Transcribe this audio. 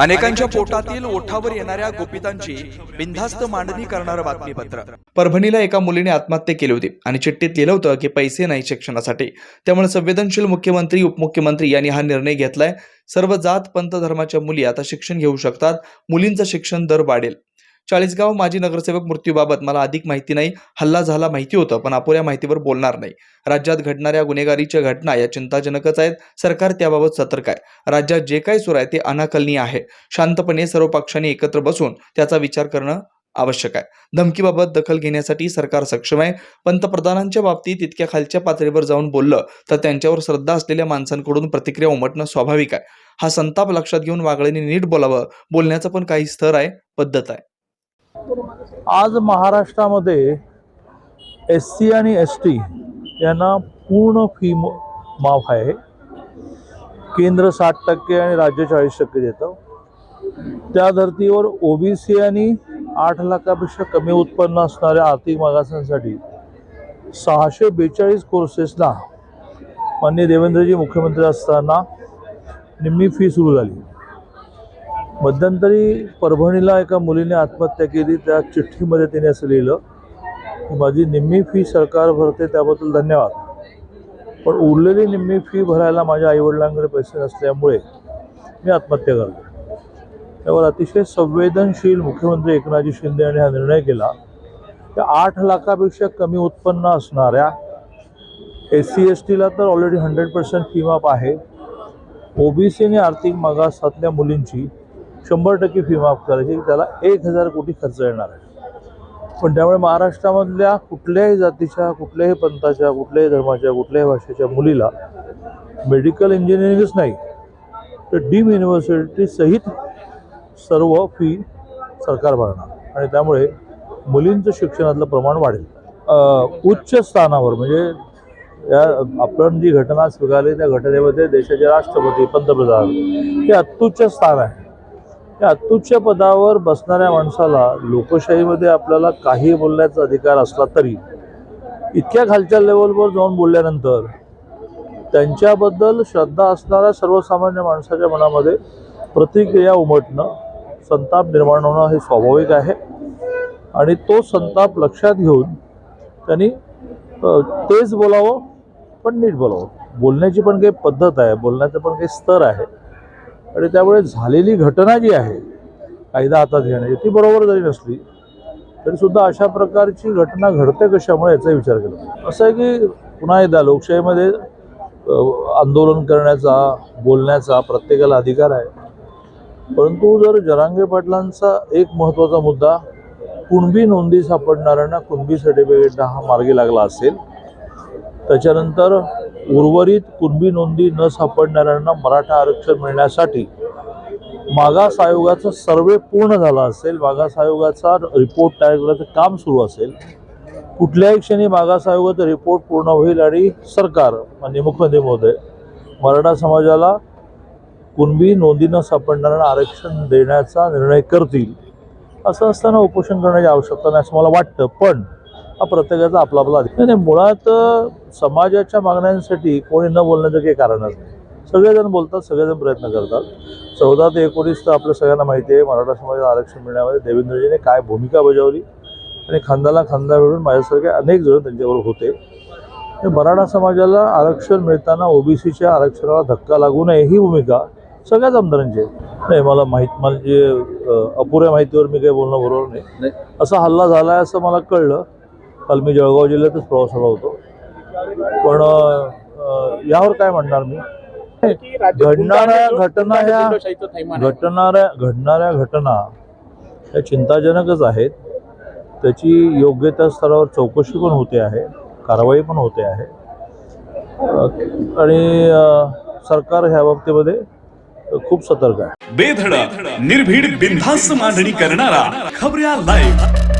अनेकांच्या पोटातील ओठावर येणाऱ्या गोपितांची बिनधास्त मांडणी करणारं बातमीपत्र. परभणीला एका मुलीने आत्महत्या केली होती आणि चिठ्ठीत लिहिलं होतं की पैसे नाही शिक्षणासाठी. त्यामुळे संवेदनशील मुख्यमंत्री उपमुख्यमंत्री यांनी हा निर्णय घेतलाय. सर्व जात पंथ धर्माच्या मुली आता शिक्षण घेऊ शकतात. मुलींचं शिक्षण दर वाढेल. चाळीसगाव माजी नगरसेवक मृत्यूबाबत मला अधिक माहिती नाही. हल्ला झाला माहिती होतं पण अपुऱ्या माहितीवर बोलणार नाही. राज्यात घडणाऱ्या गुन्हेगारीच्या घटना या चिंताजनकच आहेत. सरकार त्याबाबत सतर्क आहे. राज्यात जे काही सुरू आहे ते अनाकलनीय आहे. शांतपणे सर्व पक्षांनी एकत्र बसून त्याचा विचार करणं आवश्यक आहे. धमकीबाबत दखल घेण्यासाठी सरकार सक्षम आहे. पंतप्रधानांच्या बाबतीत इतक्या खालच्या पातळीवर जाऊन बोललं तर त्यांच्यावर श्रद्धा असलेल्या माणसांकडून प्रतिक्रिया उमटणं स्वाभाविक आहे. हा संताप लक्षात घेऊन वागळेंनी नीट बोलावं. बोलण्याचं पण काही स्तर आहे पद्धत आहे. आज महाराष्ट्रामध्ये एस सी आणि एस टी यांना पूर्ण फी म- माफ आहे. केंद्र साठ टक्के आणि राज्य चाळीस टक्के देतं. त्या धर्तीवर ओबीसी आणि आठ लाखापेक्षा कमी उत्पन्न असणाऱ्या आर्थिक मागासांसाठी सहाशे बेचाळीस कोर्सेसला माननीय देवेंद्रजी मुख्यमंत्री असताना निम्मी फी सुरू झाली. मध्यंतरी परभणीला एका मुलीने आत्महत्या केली. त्या चिठ्ठीमध्ये तिने असं लिहिलं की माझी निम्मी फी सरकार भरते त्याबद्दल धन्यवाद. पण उरलेली निम्मी फी भरायला माझ्या आईवडिलांकडे पैसे नसल्यामुळे मी आत्महत्या करतो. त्यावर अतिशय संवेदनशील मुख्यमंत्री एकनाथजी शिंदे यांनी हा निर्णय केला. की आठ लाखापेक्षा कमी उत्पन्न असणाऱ्या एस सी एस टीला तर ऑलरेडी हंड्रेड पर्सेंट फी माफ आहे. ओबीसी आणि आर्थिक मागासातल्या मुलींची शंभर टक्के फी माफ करायची त्याला एक हजार कोटी खर्च येणार आहे. पण त्यामुळे महाराष्ट्रामधल्या कुठल्याही जातीच्या कुठल्याही पंथाच्या कुठल्याही धर्माच्या कुठल्याही भाषेच्या मुलीला मेडिकल इंजिनिअरिंगच नाही तर डीम युनिव्हर्सिटी सहित सर्व फी सरकार भरणार. आणि त्यामुळे मुलींचं शिक्षणातलं प्रमाण वाढेल. उच्च स्थानावर म्हणजे या आपण जी घटना स्वीकारली त्या घटनेमध्ये देशाचे राष्ट्रपती पंतप्रधान हे अत्युच्च स्थान आहे. या अत्युच्च पदावर बसणाऱ्या माणसाला लोकशाहीमध्ये आपल्याला काही बोलण्याचा अधिकार असला तरी इतक्या खालच्या लेवलवर जाऊन बोलल्यानंतर त्यांच्याबद्दल श्रद्धा असणाऱ्या सर्वसामान्य माणसाच्या मनामध्ये प्रतिक्रिया उमटणं संताप निर्माण होणं हे स्वाभाविक आहे. आणि तो संताप लक्षात घेऊन त्यांनी तेच बोलावं पण नीट बोलावं. बोलण्याची पण काही पद्धत आहे बोलण्याचं पण काही स्तर आहे. आणि त्यामुळे झालेली घटना जी आहे कायदा हातात घेण्याची ती बरोबर जरी नसली तरीसुद्धा अशा प्रकारची घटना घडते कशामुळे याचा विचार केला असं आहे की पुन्हा एकदा लोकशाहीमध्ये आंदोलन करण्याचा बोलण्याचा प्रत्येकाला अधिकार आहे. परंतु जर जरांगे पाटलांचा एक महत्त्वाचा मुद्दा कुणबी नोंदी सापडणाऱ्यांना कुणबी सर्टिफिकेट हा मार्गी लागला असेल त्याच्यानंतर उर्वरित कुणबी नोंदी न सापडणाऱ्यांना मराठा आरक्षण मिळण्यासाठी मागास आयोगाचा सर्वे पूर्ण झाला असेल मागास आयोगाचा रिपोर्ट तयार करण्याचं काम सुरू असेल कुठल्याही क्षणी मागास आयोगाचा रिपोर्ट पूर्ण होईल आणि सरकार म्हणजे मुख्यमंत्री महोदय मराठा समाजाला कुणबी नोंदी न सापडणाऱ्यांना आरक्षण देण्याचा निर्णय करतील असं असताना उपोषण करण्याची आवश्यकता नाही असं मला वाटतं. पण हा प्रत्येकाचा आपला आपला अधिकार. नाही, मुळात समाजाच्या मागण्यांसाठी कोणी न बोलण्याचं काही कारणच नाही. सगळेजण बोलतात सगळेजण प्रयत्न करतात. चौदा ते एकोणीस तर आपल्या सगळ्यांना माहिती आहे मराठा समाजाला आरक्षण मिळण्यामध्ये देवेंद्रजीने काय भूमिका बजावली आणि खांद्याला खांदा मिळून माझ्यासारखे अनेक जण त्यांच्याबरोबर होते. मराठा समाजाला आरक्षण मिळताना ओबीसीच्या आरक्षणाला धक्का लागू नये ही भूमिका सगळ्याच आमदारांची आहे. नाही मला माहीत म्हणजे अ, अपुऱ्या माहितीवर मी काही बोलणं बरोबर नाही. असा हल्ला झाला आहे असं मला कळलं. काल मी जळगाव जिल्ह्यातच प्रवासाला होतो. पण यावर काय म्हणणार मी? घडणाऱ्या घटना ह्या घटणाऱ्या घडणाऱ्या घटना या चिंताजनकच आहेत. त्याची योग्य त्या स्तरावर चौकशी पण होते आहे कारवाई पण होते आहे. आणि सरकार ह्या बाबतीमध्ये खूप सतर्क आहे. बेधडक निर्भीड बिनधास्त मांडणी करणारा खबऱ्या लाईव्ह